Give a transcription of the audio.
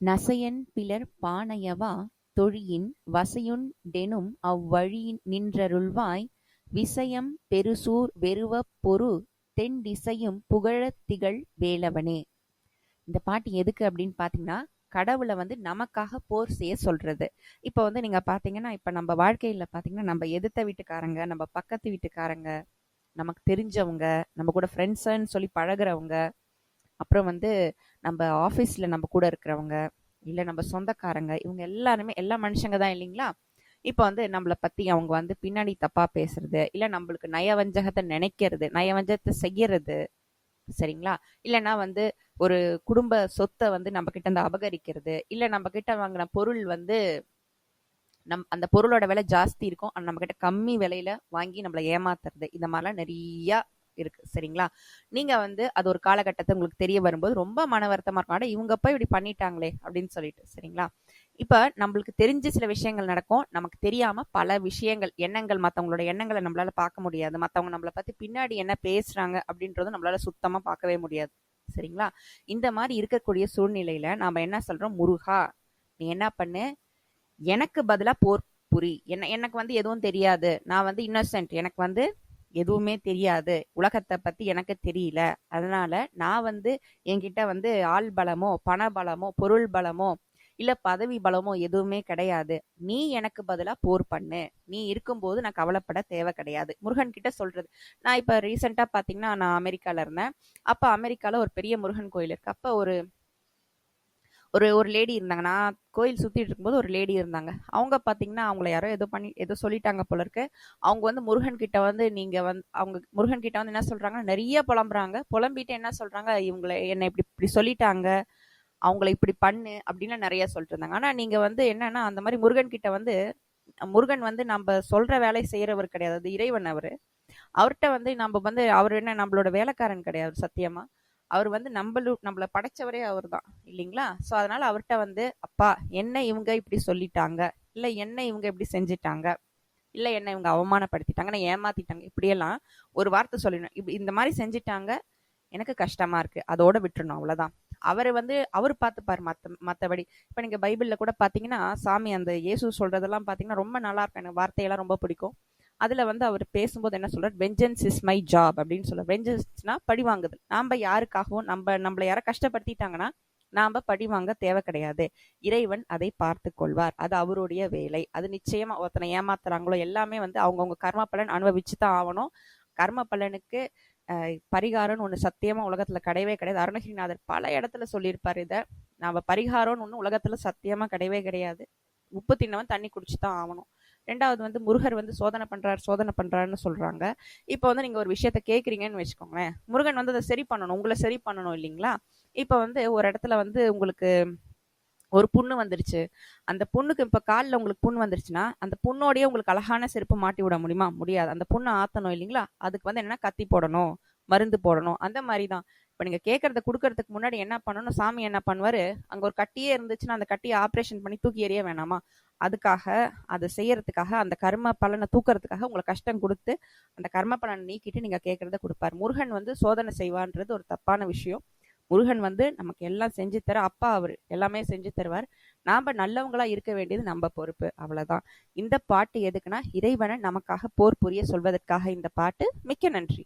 நசையன் பிலர் பானையவா தொழியின் வசையுண் டெனும் அவ்வழி நின்றருள்வாய். விசயம் பெருசூர் வெருவப் பொரு தென்திசையும் புகழத் திகழ் வேலவனே. இந்த பாட்டு எதுக்கு அப்படின்னு பார்த்தீங்கன்னா கடவுளை வந்து நமக்காக போர் செய்ய சொல்றது. இப்போ வந்து நீங்க பாத்தீங்கன்னா இப்போ நம்ம வாழ்க்கையில பாத்தீங்கன்னா நம்ம எதிர்த்த வீட்டுக்காரங்க நம்ம பக்கத்து வீட்டுக்காரங்க நமக்கு தெரிஞ்சவங்க நம்ம கூட ஃப்ரெண்ட்ஸ்ன்னு சொல்லி பழகுறவங்க அப்புறம் வந்து நம்ம ஆஃபீஸில் நம்ம கூட இருக்கிறவங்க இல்லை நம்ம சொந்தக்காரங்க இவங்க எல்லாருமே எல்லா மனுஷங்க தான் இல்லைங்களா? இப்போ வந்து நம்மளை பற்றி அவங்க வந்து பின்னாடி தப்பாக பேசுறது இல்லை நம்மளுக்கு நயவஞ்சகத்தை நினைக்கிறது நயவஞ்சகத்தை செய்யறது சரிங்களா? இல்லைன்னா வந்து ஒரு குடும்ப சொத்தை வந்து நம்ம கிட்ட இருந்து அபகரிக்கிறது இல்லை நம்ம கிட்ட வாங்கின பொருள் வந்து நம் அந்த பொருளோட விலை ஜாஸ்தி இருக்கும் ஆனால் நம்ம கிட்ட கம்மி விலையில வாங்கி நம்மளை ஏமாத்துறது இந்த மாதிரிலாம் நிறையா இருக்கு சரிங்களா? நீங்க வந்து அது ஒரு காலகட்டத்தை உங்களுக்கு தெரிய வரும்போது ரொம்ப மன வருத்தமா இருக்கும். இவங்க போய் இப்படி பண்ணிட்டாங்களே அப்படின்னு சொல்லிட்டு சரிங்களா? இப்ப நம்மளுக்கு தெரிஞ்ச சில விஷயங்கள் நடக்கும். நமக்கு தெரியாம பல விஷயங்கள் எண்ணங்கள் மத்தவங்களோட எண்ணங்களை நம்மளால பார்க்க முடியாது. மத்தவங்க நம்மளை பத்தி பின்னாடி என்ன பேசுறாங்க அப்படின்றதும் நம்மளால சுத்தமா பார்க்கவே முடியாது சரிங்களா? இந்த மாதிரி இருக்கக்கூடிய சூழ்நிலையில நாம என்ன சொல்றோம்? முருகா நீ என்ன பண்ணு? எனக்கு பதிலா போர் புரி என்ன எனக்கு வந்து எதுவும் தெரியாது. நான் வந்து இன்னசென்ட் எனக்கு வந்து எதுவுமே தெரியாது. உலகத்தை பத்தி எனக்கு தெரியல. அதனால நான் வந்து என்கிட்ட வந்து ஆள் பலமோ பண பலமோ பொருள் பலமோ இல்ல பதவி பலமோ எதுவுமே கிடையாது. நீ எனக்கு பதிலா போர் பண்ணு. நீ இருக்கும்போது நான் கவலைப்பட தேவை கிடையாது. முருகன் கிட்ட சொல்றது. நான் இப்ப ரீசெண்டா பாத்தீங்கன்னா நான் அமெரிக்கால இருந்தேன். அப்ப அமெரிக்கால ஒரு பெரிய முருகன் கோயில் இருக்கு. அப்ப ஒரு ஒரு ஒரு லேடி இருந்தாங்க. நான் கோயில் சுற்றிட்டு இருக்கும்போது ஒரு லேடி இருந்தாங்க. அவங்க பார்த்தீங்கன்னா அவங்கள யாரோ ஏதோ பண்ணி ஏதோ சொல்லிட்டாங்க போல இருக்கு. அவங்க வந்து முருகன் கிட்ட வந்து நீங்கள் வந்து அவங்க முருகன் கிட்ட வந்து என்ன சொல்கிறாங்க நிறைய புலம்புறாங்க. புலம்பிட்டு என்ன சொல்கிறாங்க இவங்களை என்னை இப்படி இப்படி சொல்லிட்டாங்க. அவங்கள இப்படி பண்ணு அப்படின்னு நிறைய சொல்லிட்டு இருந்தாங்க. ஆனால் நீங்கள் வந்து என்னன்னா அந்த மாதிரி முருகன் கிட்ட வந்து முருகன் வந்து நம்ம சொல்ற வேலை செய்யறவர் கிடையாது. அது இறைவன் அவரு. அவர்கிட்ட வந்து நம்ம வந்து அவர் என்ன நம்மளோட வேலைக்காரன் கிடையாது சத்தியமா. அவர் வந்து நம்மளு நம்மள படைச்சவரே அவர் தான் இல்லைங்களா? ஸோ அதனால அவர்கிட்ட வந்து அப்பா என்ன இவங்க இப்படி சொல்லிட்டாங்க? இல்லை என்ன இவங்க இப்படி செஞ்சிட்டாங்க? இல்லை என்ன இவங்க அவமானப்படுத்திட்டாங்க? நான் ஏமாத்திட்டாங்க? இப்படியெல்லாம் ஒரு வார்த்தை சொல்லணும் இப்படி இந்த மாதிரி செஞ்சிட்டாங்க எனக்கு கஷ்டமா இருக்கு. அதோட விட்டுறணும் அவ்வளோதான் அவர் வந்து அவர் பார்த்துப்பார் மற்ற மற்றபடி இப்போ நீங்கள் பைபிளில் கூட பார்த்தீங்கன்னா சாமி அந்த இயேசு சொல்றதெல்லாம் பார்த்தீங்கன்னா ரொம்ப நல்லா இருக்கும். எனக்கு வார்த்தையெல்லாம் ரொம்ப பிடிக்கும். அதுல வந்து அவர் பேசும்போது என்ன சொல்றாரு? வெஞ்சன்ஸ் இஸ் மை ஜாப் அப்படின்னு சொல்றாரு. வெஞ்சன்ஸ்னா பழி வாங்குது நாம யாருக்காகவும் நம்ம நம்மள யாரை கஷ்டப்படுத்திட்டாங்கன்னா நாம பழி வாங்க தேவை கிடையாது. இறைவன் அதை பார்த்து கொள்வார். அது அவருடைய வேலை. அது நிச்சயமா ஒருத்தனை ஏமாத்துறாங்களோ எல்லாமே வந்து அவங்கவுங்க கர்ம பலன் அனுபவிச்சு தான் ஆகணும். கர்ம பலனுக்கு பரிகாரம்னு ஒண்ணு சத்தியமா உலகத்துல கிடையவே கிடையாது. அருணகிரிநாதர் பல இடத்துல சொல்லியிருப்பாரு இத. நாம பரிகாரம்னு ஒண்ணு உலகத்துல சத்தியமா கிடையவே கிடையாது. உப்பு தின்னவன் தண்ணி குடிச்சு தான் ஆகணும். ரெண்டாவது வந்து முருகர் வந்து சோதனை பண்றாரு சோதனை பண்றாருன்னு சொல்றாங்க. இப்போ வந்து நீங்க ஒரு விஷயத்த கேட்குறீங்கன்னு வச்சுக்கோங்களேன். முருகன் வந்து அதை சரி பண்ணணும் உங்களை சரி பண்ணணும் இல்லைங்களா? இப்போ வந்து ஒரு இடத்துல வந்து உங்களுக்கு ஒரு புண்ணு வந்துருச்சு. அந்த புண்ணுக்கு இப்போ காலில் உங்களுக்கு புண்ணு வந்துருச்சுன்னா அந்த புண்ணோடய உங்களுக்கு அழகான செருப்பு மாட்டி விட முடியுமா? முடியாது. அந்த புண்ணை ஆத்தணும் இல்லைங்களா? அதுக்கு வந்து என்னன்னா கத்தி போடணும். மருந்து போடணும். அந்த மாதிரி தான் இப்போ நீங்கள் கேட்கறத கொடுக்கறதுக்கு முன்னாடி என்ன பண்ணணும்? சாமி என்ன பண்ணுவார்? அங்கே ஒரு கட்டியே இருந்துச்சுன்னா அந்த கட்டியை ஆப்ரேஷன் பண்ணி தூக்கி எறிய வேணாமா? அதுக்காக அதை செய்யறதுக்காக அந்த கர்ம பலனை தூக்கிறதுக்காக உங்களை கஷ்டம் கொடுத்து அந்த கர்ம பலனை நீக்கிட்டு நீங்கள் கேட்கறத கொடுப்பார். முருகன் வந்து சோதனை செய்வான்றது ஒரு தப்பான விஷயம். முருகன் வந்து நமக்கு எல்லாம் செஞ்சு தர அப்பா அவர் எல்லாமே செஞ்சு தருவார். நாம் நல்லவங்களா இருக்க வேண்டியது நம்ம பொறுப்பு. அவ்வளோதான் இந்த பாட்டு எதுக்குன்னா இறைவனை நமக்காக போர் புரிய சொல்வதற்காக இந்த பாட்டு. மிக்க நன்றி.